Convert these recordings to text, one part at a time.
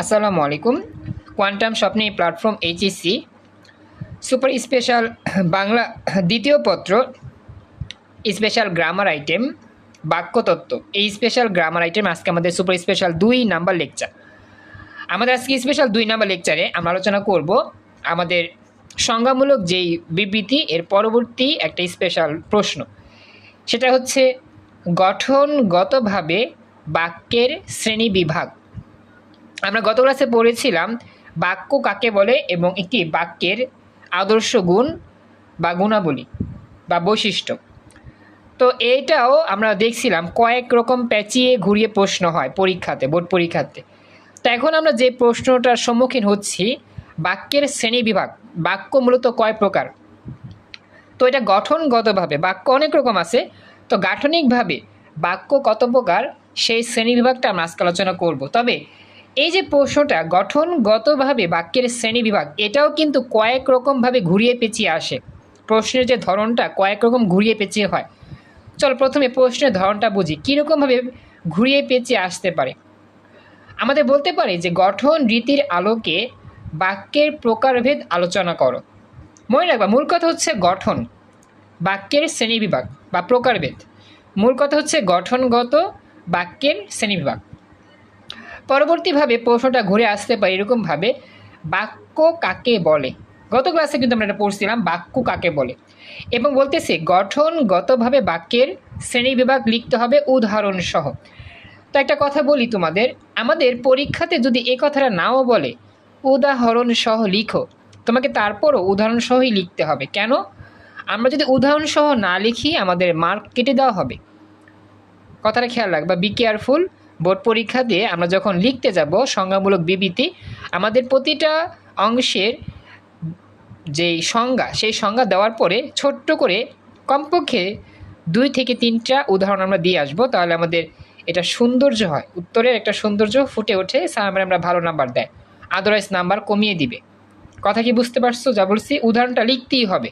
আসসালামু আলাইকুম। কোয়ান্টাম স্বপ্নে platform HSC super special Bangla দ্বিতীয় পত্র, স্পেশাল গ্রামার আইটেম, বাক্যতত্ত্ব। এই স্পেশাল গ্রামার আইটেম আজকে আমাদের সুপার স্পেশাল দুই নাম্বার লেকচার। আমাদের আজকে স্পেশাল দুই নাম্বার লেকচারে আমরা আলোচনা করব আমাদের সংজ্ঞামূলক যেই বিবৃতি, এর পরবর্তী একটা স্পেশাল প্রশ্ন। সেটা হচ্ছে গঠনগতভাবে বাক্যের শ্রেণি বিভাগ আমরা গত ক্লাসে পড়েছিলাম বাক্য কাকে বলে এবং একটি বাক্যের আদর্শ গুণ বা গুণাবলী বা বৈশিষ্ট্য। তো এইটাও আমরা দেখছিলাম কয়েক রকম প্যাচিয়ে ঘুরিয়ে প্রশ্ন হয় পরীক্ষাতে, বোর্ড পরীক্ষাতে। তো এখন আমরা যে প্রশ্নটার সম্মুখীন হচ্ছি, বাক্যের শ্রেণি বিভাগ, বাক্য মূলত কয় প্রকার? তো এটা গঠনগতভাবে বাক্য অনেক রকম আছে, তো গাঠনিকভাবে বাক্য কত প্রকার, সেই শ্রেণি বিভাগটা আমরা আজকে আলোচনা করব। তবে এই যে প্রশ্নটা, গঠনগতভাবে বাক্যের শ্রেণি বিভাগ, এটাও কিন্তু কয়েক রকমভাবে ঘুরিয়ে পেঁচিয়ে আসে। প্রশ্নের যে ধরনটা কয়েক রকম ঘুরিয়ে পেঁচিয়ে হয়। চল প্রথমে প্রশ্নের ধরনটা বুঝি, কীরকমভাবে ঘুরিয়ে পেঁচিয়ে আসতে পারে? আমাদের বলতে পারে যে গঠন রীতির আলোকে বাক্যের প্রকারভেদ আলোচনা করো। মনে রাখবা, মূল কথা হচ্ছে গঠন, বাক্যের শ্রেণীবিভাগ বা প্রকারভেদ। মূল কথা হচ্ছে গঠনগত বাক্যের শ্রেণীবিভাগ পরবর্তীভাবে প্রশ্নটা ঘুরে আসতে পারে এরকমভাবে, বাক্য কাকে বলে? গত ক্লাসে কিন্তু আমরা এটা পড়ছিলাম বাক্য কাকে বলে? এবং বলতেছে, গঠনগতভাবে বাক্যের শ্রেণীবিভাগ লিখতে হবে উদাহরণসহ। তো একটা কথা বলি তোমাদের, আমাদের পরীক্ষাতে যদি এ কথাটা নাও বলে, উদাহরণসহ লিখো। তোমাকে তারপরও উদাহরণসহই লিখতে হবে। কেন? আমরা যদি উদাহরণসহ না লিখি, আমাদের মার্ক কেটে দেওয়া হবে। কথাটা খেয়াল রাখবা বি কেয়ারফুল বোর্ড পরীক্ষা দিয়ে আমরা যখন লিখতে যাব সংজ্ঞামূলক বিবৃতি, আমাদের প্রতিটা অংশের যেই সংজ্ঞা, সেই সংজ্ঞা দেওয়ার পরে ছোট্ট করে কমপক্ষে দুই থেকে তিনটা উদাহরণ আমরা দিয়ে আসব। তাহলে আমাদের এটা সৌন্দর্য হয়। উত্তরের একটা সৌন্দর্য ফুটে ওঠে, স্যার আমরা ভালো নাম্বার দেয়। আদারওয়াইজ নাম্বার কমিয়ে দিবে। কথা কি বুঝতে পারছ? যা বলছি, উদাহরণটা লিখতেই হবে।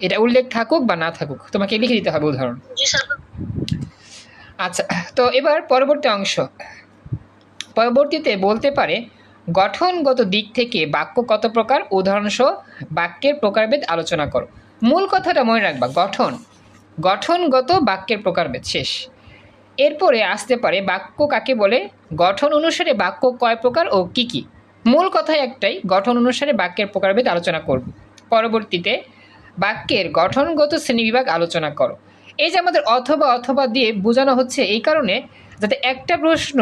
এটা উল্লেখ থাকুক বা না থাকুক, তোমাকে লিখে দিতে হবে উদাহরণ। আচ্ছা তো এবার পরবর্তী অংশ। পরবর্তীতে বলতে পারে, গঠনগত দিক থেকে বাক্য কত প্রকার? উদাহরণসহ বাক্যের প্রকারভেদ আলোচনা করো। মূল কথাটা মনে রাখবা, গঠন। গঠনগত বাক্যের প্রকারভেদ, শেষ। এরপরে আসতে পারে, বাক্য কাকে বলে? গঠন অনুসারে বাক্য কয় প্রকার ও কি কি? মূল কথা একটাই, গঠন অনুসারে বাক্যের প্রকারভেদ আলোচনা করব। পরবর্তীতে বাক্যের গঠনগত শ্রেণীবিভাগ আলোচনা করো। এই যে আমাদের অথবা অথবা দিয়ে বোঝানো হচ্ছে এই কারণে যাতে একটা প্রশ্ন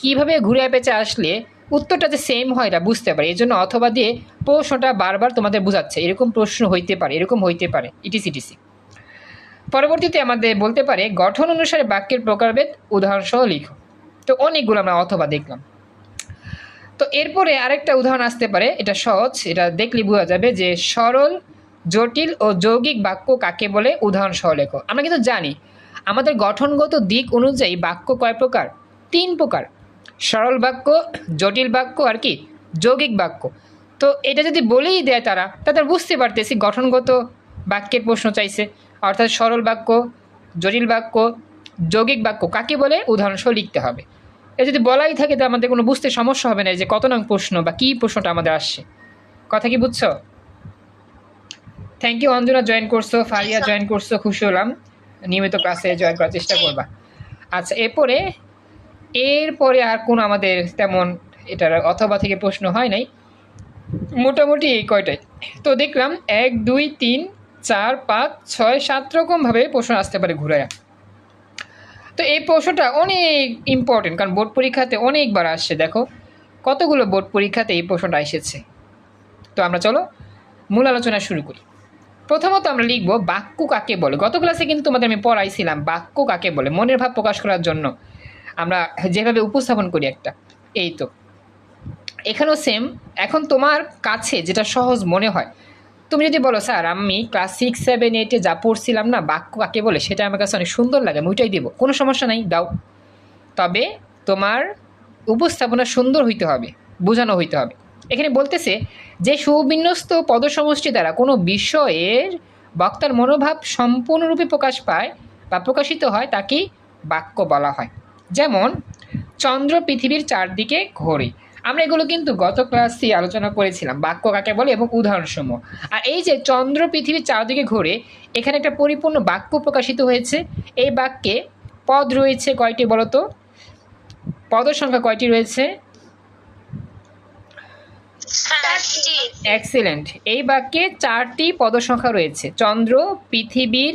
কীভাবে ঘুরে পেঁচে আসলে উত্তরটা যে সেম হয় এটা বুঝতে পারে। এই জন্য অথবা দিয়ে প্রশ্নটা বারবার তোমাদের বোঝাচ্ছে। এরকম প্রশ্ন হইতে পারে, এরকম হইতে পারে ইটিসি টিসি পরবর্তীতে আমাদের বলতে পারে, গঠন অনুসারে বাক্যের প্রকারভেদ উদাহরণসহ লিখো। তো অনেকগুলো আমরা অথবা দেখলাম। তো এরপরে আরেকটা উদাহরণ আসতে পারে, এটা সহজ, এটা দেখলে বোঝা যাবে যে সরল জটিল ও যৌগিক বাক্য কাকে বলে? উদাহরণ সহ লেখো। আমরা কিন্তু জানি, আমাদের গঠনগত দিক অনুযায়ী বাক্য কয় প্রকার? তিন প্রকার। সরল বাক্য, জটিল বাক্য আর কি? যৌগিক বাক্য। তো এটা যদি বলেই দেয় তারা, তাদের বুঝতে পারতেছি গঠনগত বাক্যের প্রশ্ন চাইছে। অর্থাৎ সরল বাক্য, জটিল বাক্য, যৌগিক বাক্য কাকে বলে? উদাহরণসহ লিখতে হবে। এ যদি বলাই থাকে তো আমাদের কোনো বুঝতে সমস্যা হবে না যে কত নং প্রশ্ন বা কী প্রশ্নটা আমাদের আসছে। কথা কি বুঝছ? থ্যাংক ইউ অঞ্জনা জয়েন করছ ফারিয়া জয়েন করছ খুশি হলাম। নিয়মিত ক্লাসে জয়েন করার চেষ্টা করবা। আচ্ছা এরপরে এরপরে আর কোনো আমাদের তেমন এটার অথবা থেকে প্রশ্ন হয় নাই। মোটামুটি এই কয়টাই। তো দেখলাম এক দুই তিন চার পাঁচ ছয় সাত রকমভাবে প্রশ্ন আসতে পারে ঘুরে তো এই প্রশ্নটা অনেক ইম্পর্টেন্ট কারণ বোর্ড পরীক্ষাতে অনেকবার আসছে দেখো। কতগুলো বোর্ড পরীক্ষাতে এই প্রশ্নটা এসেছে? তো আমরা চলো মূল আলোচনা শুরু করি। প্রথমত আমরা লিখব বাক্য কাকে বলে। গত ক্লাসে কিন্তু তোমাদের আমি পড়াইছিলাম বাক্য কাকে বলে, মনের ভাব প্রকাশ করার জন্য। আমরা যেভাবে উপস্থাপন করি একটা, এই তো। এখানেও সেম এখন তোমার কাছে যেটা সহজ মনে হয়, তুমি যদি বলো, স্যার, আমি ক্লাস সিক্স সেভেন এইটে যা পড়ছিলাম না, বাক্য কাকে বলে, সেটা আমার কাছে অনেক সুন্দর লাগে, আমি ওইটাই দেবো। কোনো সমস্যা নাই, দাও। তবে তোমার উপস্থাপনা সুন্দর হইতে হবে, বোঝানো হইতে হবে। এখানে বলতেছে যে সুবিন্যস্ত পদসমষ্টি দ্বারা কোনো বিষয়ের বক্তার মনোভাব সম্পূর্ণরূপে প্রকাশ পায় বা প্রকাশিত হয় তাকেই বাক্য বলা হয়। যেমন, চন্দ্র পৃথিবীর চারদিকে ঘোরে। আমরা এগুলো কিন্তু গত ক্লাসে আলোচনা করেছিলাম, বাক্য কাকে বলে এবং উদাহরণসমূহ। আর এই যে চন্দ্র পৃথিবীর চারদিকে ঘোরে, এখানে একটা পরিপূর্ণ বাক্য প্রকাশিত হয়েছে। এই বাক্যে পদ রয়েছে কয়টি বলতো? পদ সংখ্যা কয়টি রয়েছে? এক্সিলেন্ট এই বাক্যে চারটি পদ সংখ্যা রয়েছে। চন্দ্র, পৃথিবীর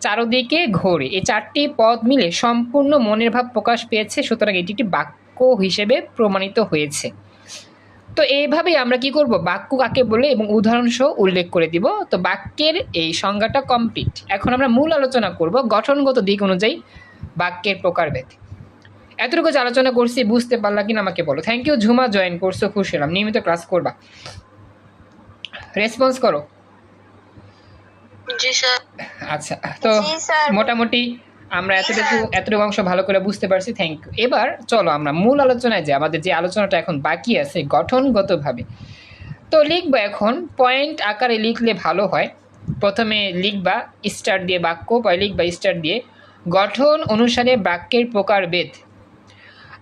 চারদিকে ঘোরে। এই চারটি পদ মিলে সম্পূর্ণ মনের ভাব প্রকাশ পেয়েছে, সুতরাং এটি একটি বাক্য হিসেবে প্রমাণিত হয়েছে। তো এইভাবেই আমরা কি করব? বাক্য কাকে বলে এবং উদাহরণ সহ উল্লেখ করে দিব। তো বাক্যের এই সংজ্ঞাটা কমপ্লিট এখন আমরা মূল আলোচনা করব গঠনগত দিক অনুযায়ী বাক্যের প্রকারভেদ। এতটুকু যে আলোচনা করছি বুঝতে পারলা কিনা আমাকে বলো। থ্যাংক ইউ ঝুমা জয়েন করছ খুশি হলাম। নিয়মিত ক্লাস করবা। রেসপন্স করো। আচ্ছা তো মোটামুটি আমরা এতটুকু এতটুকু অংশ ভালো করে বুঝতে পারছি। থ্যাংক ইউ এবার চলো আমরা মূল আলোচনায় যে আমাদের যে আলোচনাটা এখন বাকি আছে গঠনগতভাবে। তো লিখব এখন পয়েন্ট আকারে লিখলে ভালো হয়। প্রথমে লিখবা স্টার দিয়ে বাক্য বা লিখবা স্টার দিয়ে। গঠন অনুসারে বাক্যের প্রকারভেদ।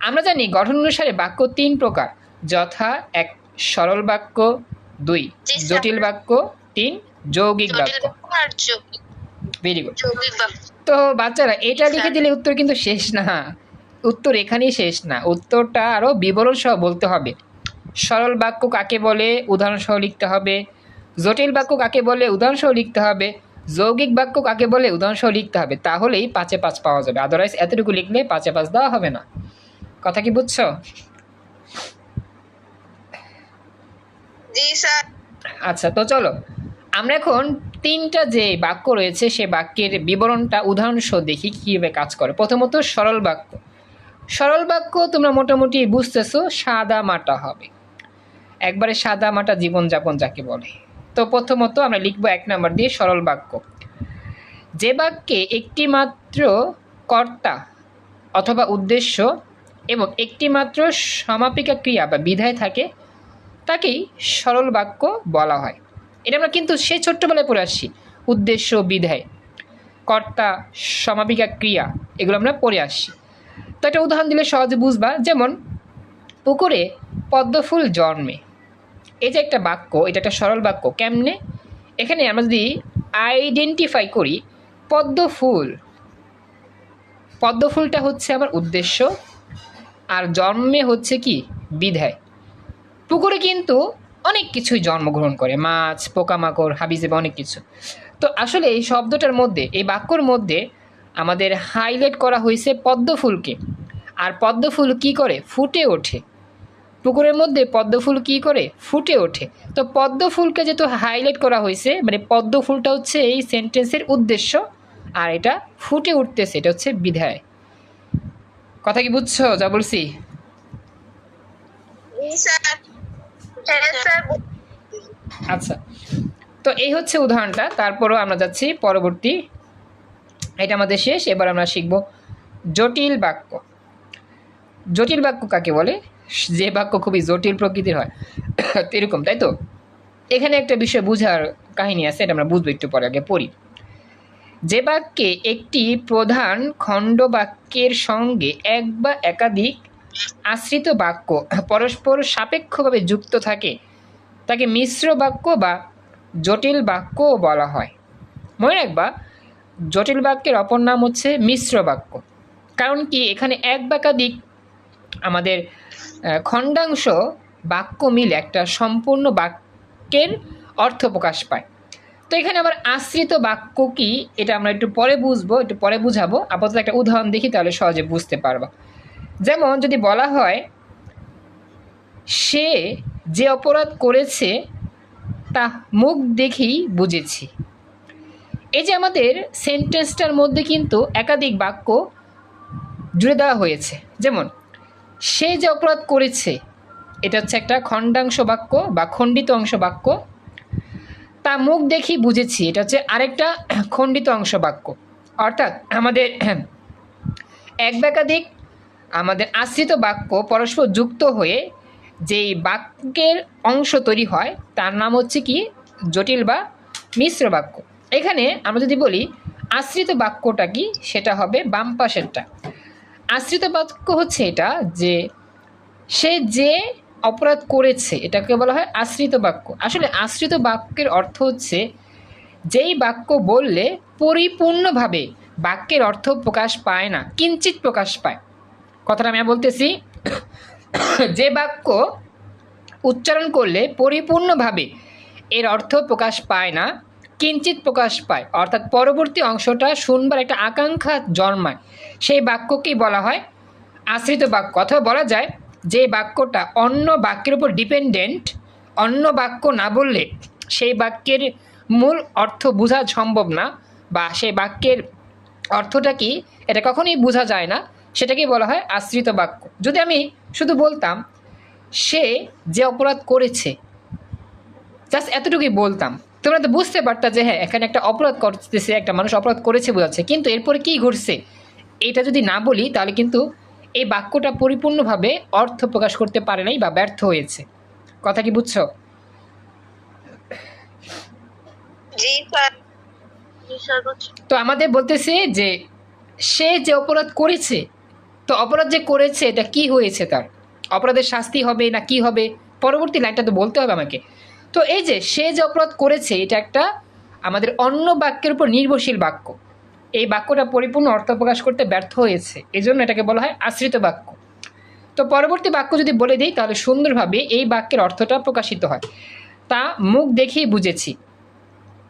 আমরা জানি গঠন অনুসারে বাক্য তিন প্রকার। যথা এক সরল বাক্য দুই জটিল বাক্য তিন যৌগিক বাক্য। আর ভেরি গুড তো বাচ্চারা এটা লিখে দিলে উত্তর কিন্তু শেষ না। উত্তর এখানেই শেষ না। উত্তরটা আরও বিবরণ সহ বলতে হবে। সরল বাক্য কাকে বলে? উদাহরণ সহ লিখতে হবে। জটিল বাক্য কাকে বলে? উদাহরণ সহ লিখতে হবে। যৌগিক বাক্য কাকে বলে? উদাহরণ সহ লিখতে হবে। তাহলেই পাঁচে পাঁচ পাওয়া যাবে। আদারওয়াইজ এতটুকু লিখলে পাঁচে পাঁচ দেওয়া হবে না। কথা কি বুঝছ? আচ্ছা তো চলো। আমরা এখন তিনটা যে বাক্য রয়েছে সে বাক্যের বিবরণটা উদাহরণসহ দেখি কীভাবে কাজ করে। প্রথমত সরল বাক্য। সরল বাক্য তোমরা মোটামুটি বুঝতেছো সাদা মাটা হবে। একবারে সাদা মাটা জীবনযাপন যাকে বলে। তো প্রথমত আমরা লিখব এক নাম্বার দিয়ে সরল বাক্য। যে বাক্যে একটি মাত্র কর্তা অথবা উদ্দেশ্য এবং একটি মাত্র সমাপিকা ক্রিয়া বা বিধায় থাকে, তাকেই সরল বাক্য বলা হয়। এটা আমরা কিন্তু সে ছোট্টবেলায় পড়ে আসছি, উদ্দেশ্য, বিধায়। কর্তা, সমাপিকা ক্রিয়া, এগুলো আমরা পড়ে আসছি। তো একটা উদাহরণ দিলে সহজে বুঝবা, যেমন, পুকুরে পদ্মফুল জন্মে। এই যে একটা বাক্য, এটা একটা সরল বাক্য, কেমনে? এখানে আমরা যদি আইডেন্টিফাই করি, পদ্মফুল। পদ্মফুলটা হচ্ছে আমার উদ্দেশ্য আর জন্মে হচ্ছে কি? বিধায়। পুকুরে কিন্তু অনেক কিছুই জন্মগ্রহণ করে। মাছ, পোকামাকড় হাবিজেবে অনেক কিছু। তো আসলে এই শব্দটার মধ্যে, এই বাক্যর মধ্যে আমাদের হাইলাইট করা হয়েছে পদ্মফুলকে। আর পদ্মফুল কি করে? ফুটে ওঠে। পুকুরের মধ্যে পদ্মফুল কি করে? ফুটে ওঠে। তো পদ্মফুলকে যেহেতু হাইলাইট করা হয়েছে মানে পদ্মফুলটা হচ্ছে এই সেন্টেন্সের উদ্দেশ্য, আর এটা ফুটে উঠতেছে, এটা হচ্ছে বিধায়। কথা কি বুঝছ? যা বলছি। হ্যাঁ স্যার আচ্ছা। তো এই হচ্ছে উদাহরণটা। তারপরও আমরা যাচ্ছি পরবর্তী। এটা আমাদের শেষ। এবার আমরা শিখব জটিল বাক্য। জটিল বাক্য কাকে বলে? যে বাক্য খুবই জটিল প্রকৃতির হয়। এরকম তাই তো? এখানে একটা বিষয় বুঝার কাহিনী আছে এটা আমরা বুঝব একটু পরে আগে পড়ি। যে বাক্যে একটি প্রধান খণ্ড বাক্যের সঙ্গে এক বা একাধিক আশ্রিত বাক্য পরস্পর সাপেক্ষভাবে যুক্ত থাকে, তাকে মিশ্র বাক্য বা জটিল বাক্যও বলা হয়। মনে রাখবা, জটিল বাক্যের অপর নাম হচ্ছে মিশ্র বাক্য। কারণ কি, এখানে এক বা একাধিক আমাদের খণ্ডাংশ বাক্য মিলে একটা সম্পূর্ণ বাক্যের অর্থ প্রকাশ পায়। তো এখানে আবার আশ্রিত বাক্য কি? এটা আমরা একটু পরে বুঝব, একটু পরে বুঝাবো। আপাতত একটা উদাহরণ দেখি, তাহলে সহজে বুঝতে পারবা। যেমন যদি বলা হয়, সে যে অপরাধ করেছে, তা মুখ দেখেই বুঝেছি। এই যে আমাদের সেন্টেন্সটার মধ্যে কিন্তু একাধিক বাক্য জুড়ে দেওয়া হয়েছে। যেমন, সে যে অপরাধ করেছে, এটা হচ্ছে একটা খণ্ডাংশ বাক্য বা খণ্ডিত অংশ বাক্য। তা মুখ দেখি বুঝেছি, এটা হচ্ছে আরেকটা খণ্ডিত অংশ বাক্য অর্থাৎ আমাদের এক একাধিক আমাদের আশ্রিত বাক্য পরস্পর যুক্ত হয়ে যেই বাক্যের অংশ তৈরি হয়, তার নাম হচ্ছে কি? জটিল বা মিশ্র বাক্য। এখানে আমরা যদি বলি, আশ্রিত বাক্যটা কি? সেটা হবে বাম পাশেরটা। আশ্রিত বাক্য হচ্ছে এটা যে, সে যে অপরাধ করেছে, এটাকে বলা হয় আশ্রিত বাক্য। আসলে আশ্রিত বাক্যের অর্থ হচ্ছে, যেই বাক্য বললে পরিপূর্ণভাবে বাক্যের অর্থ প্রকাশ পায় না কিঞ্চিত প্রকাশ পায়। কথাটা আমি বলতেছি, যে বাক্য উচ্চারণ করলে পরিপূর্ণভাবে এর অর্থ প্রকাশ পায় না কিঞ্চিত প্রকাশ পায়। অর্থাৎ পরবর্তী অংশটা শুনবার একটা আকাঙ্ক্ষা জন্মায়। সেই বাক্যকেই বলা হয় আশ্রিত বাক্য। অথবা বলা যায় যে বাক্যটা অন্য বাক্যের উপর ডিপেন্ডেন্ট অন্য বাক্য না বললে সেই বাক্যের মূল অর্থ বোঝা সম্ভব না বা সেই বাক্যের অর্থটা কি, এটা কখনোই বোঝা যায় না। সেটাকেই বলা হয় আশ্রিত বাক্য। যদি আমি শুধু বলতাম, সে যে অপরাধ করেছে জাস্ট এতটুকুই বলতাম, তোমরা তো বুঝতে পারতা যে হ্যাঁ এখানে একটা অপরাধ করতেছে, একটা মানুষ অপরাধ করেছে বোঝাচ্ছে, কিন্তু এরপরে কী ঘটছে, এটা যদি না বলি, তাহলে কিন্তু এই বাক্যটা পরিপূর্ণভাবে অর্থ প্রকাশ করতে পারে নাই বা ব্যর্থ হয়েছে। কথা কি বুঝছ? তো আমাদের বলতেছে যে সে যে অপরাধ করেছে তো অপরাধ যে করেছে এটা কি হয়েছে তার? অপরাধের শাস্তি হবে না কি হবে? পরবর্তী লাইনটা তো বলতে হবে আমাকে। তো এই যে সে যে অপরাধ করেছে এটা একটা আমাদের অন্য বাক্যের উপর নির্ভরশীল বাক্য। এই বাক্যটা পরিপূর্ণ অর্থ প্রকাশ করতে ব্যর্থ হয়েছে। এই জন্য এটাকে বলা হয় আশ্রিত বাক্য। তো পরবর্তী বাক্য যদি বলে দিই, তাহলে সুন্দরভাবে এই বাক্যের অর্থটা প্রকাশিত হয়। তা মুখ দেখেই বুঝেছি।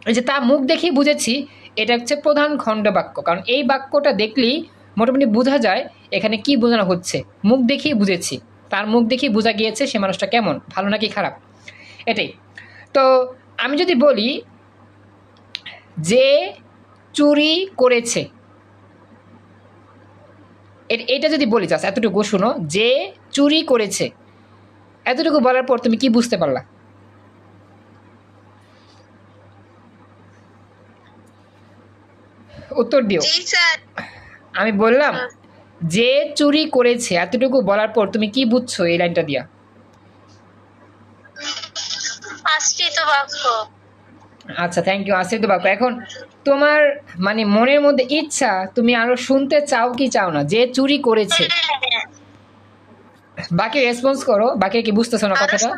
এই যে তা মুখ দেখেই বুঝেছি, এটা হচ্ছে প্রধান খণ্ড বাক্য। কারণ এই বাক্যটা দেখলেই মোটামুটি বোঝা যায় এখানে কি বোঝানো হচ্ছে। মুখ দেখেই বুঝেছি। তার মুখ দেখেই বোঝা গিয়েছে সে মানুষটা কেমন, ভালো নাকি খারাপ। এটাই। তো আমি যদি বলি যে চুরি করেছে। এটা যদি বলি চাস এতটুকু শুনো যে চুরি করেছে। এতটুকু বলার পর তুমি কি বুঝতে পারলা? উত্তর দিও। আমি বললাম যে চুরি করেছে এতটুকু বলার পর তুমি কি বুঝছ এই লাইনটা দিয়া? আশ্রিত বাক্য আচ্ছা থ্যাংক ইউ আশ্রিত বাক্য। এখন তোমার মানে মনের মধ্যে ইচ্ছা তুমি আরও শুনতে চাও কি চাও না? যে চুরি করেছে। বাকি রেসপন্স করো বাকি কি বুঝতেছো না কথাটা?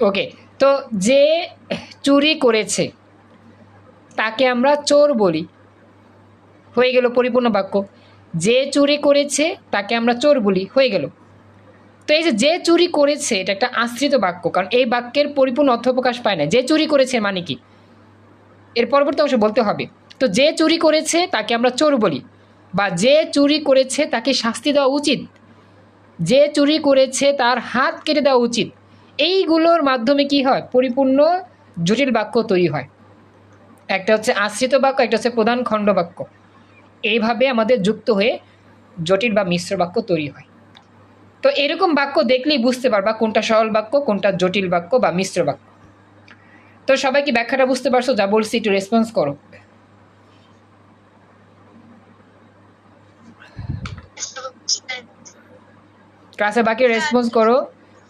ওকে তো যে চুরি করেছে তাকে আমরা চোর বলি। হয়ে গেল পরিপূর্ণ বাক্য। যে চুরি করেছে তাকে আমরা চোর বলি। হয়ে গেল। তো এই যে যে চুরি করেছে, এটা একটা আশ্রিত বাক্য, কারণ এই বাক্যের পরিপূর্ণ অর্থ প্রকাশ পায় না। যে চুরি করেছে মানে কি? এর পরবর্তী অংশ বলতে হবে। তো যে চুরি করেছে, তাকে আমরা চোর বলি। বা যে চুরি করেছে, তাকে শাস্তি দেওয়া উচিত। যে চুরি করেছে, তার হাত কেটে দেওয়া উচিত। এইগুলোর মাধ্যমে কি হয়? পরিপূর্ণ, জটিল বাক্য তৈরি হয়। একটা হচ্ছে আশ্রিত বাক্য, একটা হচ্ছে প্রধান খণ্ড বাক্য। এইভাবে আমাদের যুক্ত হয়ে জটিল বা মিশ্র বাক্য তৈরি হয়। তো এরকম বাক্য দেখলেই বুঝতে পারবা কোনটা সরল বাক্য, কোনটা জটিল বাক্য বা মিশ্র বাক্য। তো সবাই কি ব্যাখ্যাটা বুঝতে পারছ? যা বলছি একটু রেসপন্স করো। ক্লাসে বাকি রেসপন্স করো।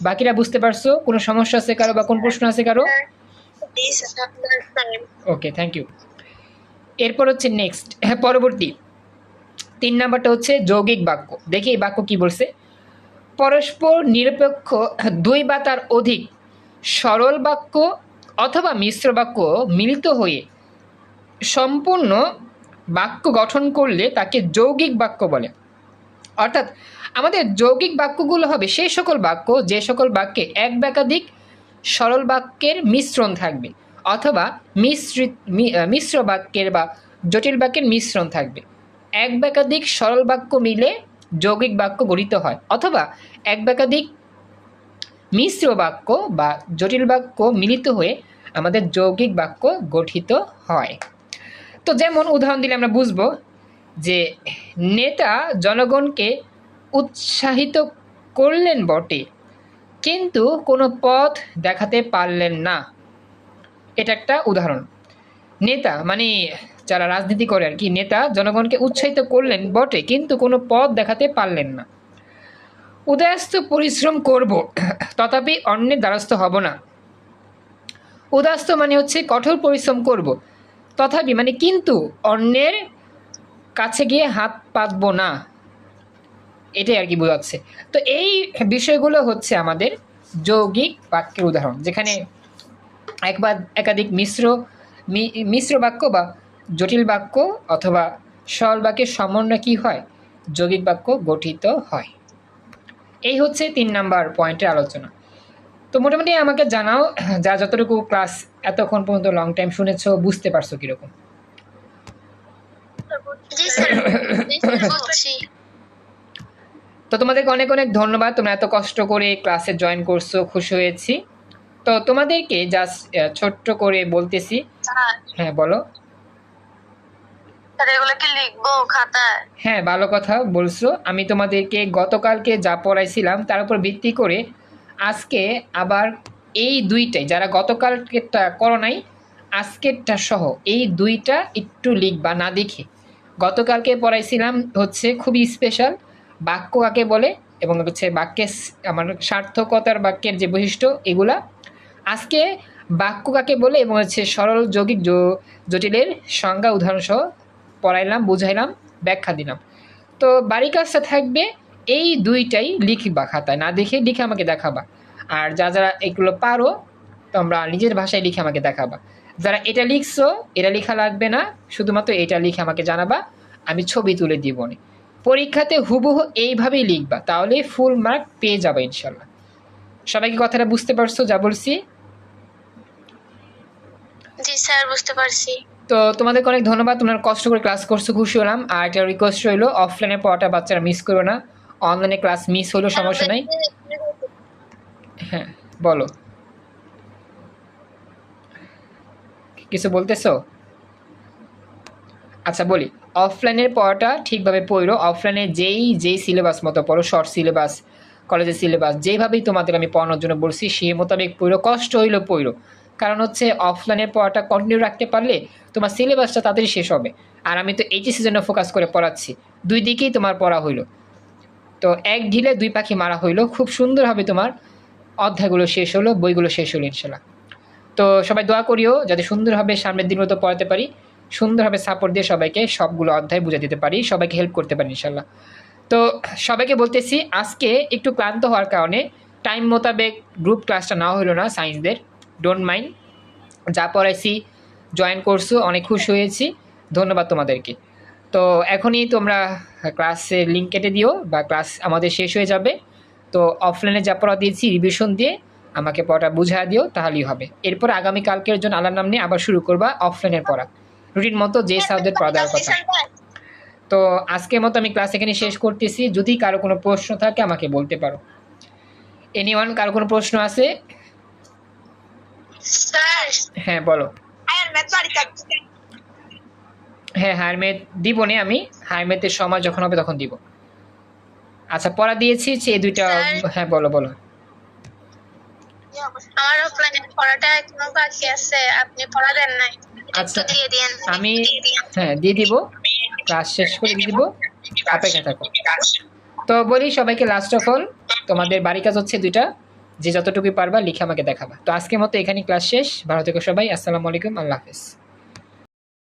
বাকিরা বুঝতে পারছ? কোনো সমস্যা আছে কারও বা কোন প্রশ্ন আছে কারও? ওকে থ্যাংক ইউ এরপর হচ্ছে নেক্সট হ্যাঁ পরবর্তী। তিন নাম্বারটা হচ্ছে যৌগিক বাক্য। দেখি এই বাক্য কি বলছে। পরস্পর নিরপেক্ষ দুই বা তার অধিক সরল বাক্য অথবা মিশ্র বাক্য মিলিত হয়ে সম্পূর্ণ বাক্য গঠন করলে তাকে যৌগিক বাক্য বলে। অর্থাৎ আমাদের যৌগিক বাক্যগুলো হবে সেই সকল বাক্য, যে সকল বাক্যে এক একাধিক সরল বাক্যের মিশ্রণ থাকবে অথবা মিশ্রিত মিশ্র বাক্যের বা জটিল বাক্যের মিশ্রণ থাকবে। এক একাধিক সরল বাক্য মিলে যৌগিক বাক্য গঠিত হয়। অথবা এক একাধিক মিশ্র বাক্য বা জটিল বাক্য মিলিত হয়ে আমাদের যৌগিক বাক্য গঠিত হয়। তো যেমন উদাহরণ দিলে আমরা বুঝব যে নেতা জনগণকে উৎসাহিত করলেন বটে, কিন্তু কোনো পথ দেখাতে পারলেন না। এটা একটা উদাহরণ। নেতা মানে যারা রাজনীতি করে আর কি, নেতা জনগণকে উৎসাহিত করলেন বটে, কিন্তু কোনো পথ দেখাতে পারলেন না। উদয়াস্ত পরিশ্রম করব, তথাপি অন্যের দ্বারস্থ হব না। উদাস্ত মানে হচ্ছে কঠোর পরিশ্রম করব, তথাপি মানে কিন্তু অন্যের কাছে গিয়ে হাত পাতবো না। এটাই আর কি বোঝাচ্ছে। তো এই বিষয়গুলো হচ্ছে আমাদের যৌগিক বাক্যের উদাহরণ, যেখানে একবার একাধিক মিশ্র মিশ্র বাক্য বা জটিল বাক্য অথবা সরল বাক্যের সমন্বয় কী হয়? যৌগিক বাক্য গঠিত হয়। এই হচ্ছে তিন নাম্বার পয়েন্টের আলোচনা। তো মোটামুটি আমাকে জানাও যা যতটুকু ক্লাস এতক্ষণ পর্যন্ত লং টাইম শুনেছো বুঝতে পারছ কীরকম? তো তোমাদেরকে অনেক অনেক ধন্যবাদ তোমরা এত কষ্ট করে ক্লাসে জয়েন করছ খুশি হয়েছি। তো তোমাদেরকে জাস্ট ছোট্ট করে বলতেছি। হ্যাঁ বলো। এগুলো কি লিখব হ্যাঁ ভালো কথা বলছো। আমি তোমাদেরকে গতকালকে যা পড়াইছিলাম তার উপর ভিত্তি করে আজকে আবার এই দুইটাই, যারা গতকালকেরটা করো নাই, আজকেরটা সহ এই দুইটা একটু লিখবা না দেখে। গতকালকে পড়াইছিলাম হচ্ছে খুবই স্পেশাল বাক্য কাকে বলে এবং হচ্ছে বাক্যের আমার সার্থকতার বাক্যের যে বৈশিষ্ট্য এগুলা। আজকে বাক্য কাকে বলে এবং হচ্ছে সরল যৌগিক জটিলের সংজ্ঞা উদাহরণ সহ পড়াইলাম, বুঝাইলাম, ব্যাখ্যা দিলাম। তো বাড়ি কাজটা থাকবে, এই দুইটাই লিখবা খাতায়। না দেখে লিখে আমাকে দেখাবা। আর যা যারা এগুলো পারো, তোমরা নিজের ভাষায় লিখে আমাকে দেখাবা। যারা এটা লিখছো, এটা লেখা লাগবে না, শুধুমাত্র এটা লিখে আমাকে জানাবা। আমি ছবি তুলে দিব। পরীক্ষাতে হুবহু এইভাবেই লিখবা, তাহলে ফুল মার্ক পেয়ে যাবে ইনশাল্লাহ সবাইকে কথাটা বুঝতে পারছ? যা বলছি। জি, স্যার, বুঝতে পারছি। তো তোমাদেরকে অনেক ধন্যবাদ। তোমরা কষ্ট করে ক্লাস করছ, খুশি হলাম। আর একটা রিকোয়েস্ট রইল অফলাইনে পড়াটা বাচ্চারা মিস করবে না। অনলাইনে ক্লাস মিস হলেও সমস্যা নাই। হ্যাঁ বলো। কিছু বলতেছো? আচ্ছা বলি। অফলাইনের পড়াটা ঠিকভাবে পড়ো। অফলাইনে যেই যেই সিলেবাস মতো পড়ো শর্ট সিলেবাস কলেজের সিলেবাস যেভাবেই তোমাদের আমি পড়ানোর জন্য বলছি, সেই মোতাবেক পড়ো। কষ্ট হইল পড়ো। কারণ হচ্ছে অফলাইনের পড়াটা কন্টিনিউ রাখতে পারলে তোমার সিলেবাসটা তাড়াতাড়ি শেষ হবে। আর আমি তো এইচএসির জন্য ফোকাস করে পড়াচ্ছি। দুই দিকেই তোমার পড়া হইল। তো এক ঢিলে দুই পাখি মারা হইল। খুব সুন্দরভাবে তোমার অধ্যায়গুলো শেষ হলো, বইগুলো শেষ হলো ইনশাল্লাহ তো সবাই দোয়া করিও, যাতে সুন্দরভাবে সামনের দিন মতো পড়াতে পারি, সুন্দরভাবে সাপোর্ট দিয়ে সবাইকে সবগুলো অধ্যায় বুঝে দিতে পারি, সবাইকে হেল্প করতে পারি ইনশাল্লাহ তো সবাইকে বলতেছি, আজকে একটু ক্লান্ত হওয়ার কারণে টাইম মোতাবেক গ্রুপ ক্লাসটা না হলো না সায়েন্সদের ডোন্ট মাইন্ড যা পড়াইছি জয়েন করছ অনেক খুশি হয়েছি। ধন্যবাদ তোমাদেরকে। তো এখনই তোমরা ক্লাসের লিঙ্ক কেটে দিও বা ক্লাস আমাদের শেষ হয়ে যাবে। তো অফলাইনে যা পড়া দিয়েছি রিভিশন দিয়ে আমাকে পড়াটা বুঝায় দিও তাহলেই হবে। এরপর আগামীকালকের জন্য আল্লাহর নাম নিয়ে আবার শুরু করবা অফলাইনের পড়া। রুটিন মতো যে সাবজেক্ট পড়া দেওয়ার কথা। তো আজকের মতো আমি ক্লাস এখানে শেষ করতেছি। যদি কারও কোনো প্রশ্ন থাকে আমাকে বলতে পারো। এনিওয়ান কারও কোনো প্রশ্ন আছে? হ্যাঁ বলো। হ্যাঁ হারমেট দিব নে আমি। সময় যখন হবে তখন দিব। আচ্ছা পড়া দিয়েছি এই দুইটা হ্যাঁ বলো বলো। আমার অফলাইনে পড়াটা এখনও বাকি আছে। আপনি পড়া দেন নাই। আচ্ছা। দিয়ে দিয়েন। আমি হ্যাঁ দিয়ে দিব। ক্লাস শেষ করে দিয়ে দিব। অপেক্ষা থাকো। তো বলি সবাইকে লাস্ট অফ অল তোমাদের বাড়ি কাজ হচ্ছে দুইটা। যে যতটুকু পারবা লিখে আমাকে দেখাবা। তো আজকের মতো এখানে ক্লাস শেষ। ভালো থেকো সবাই। আসসালামু আলাইকুম। আল্লাহ হাফেজ।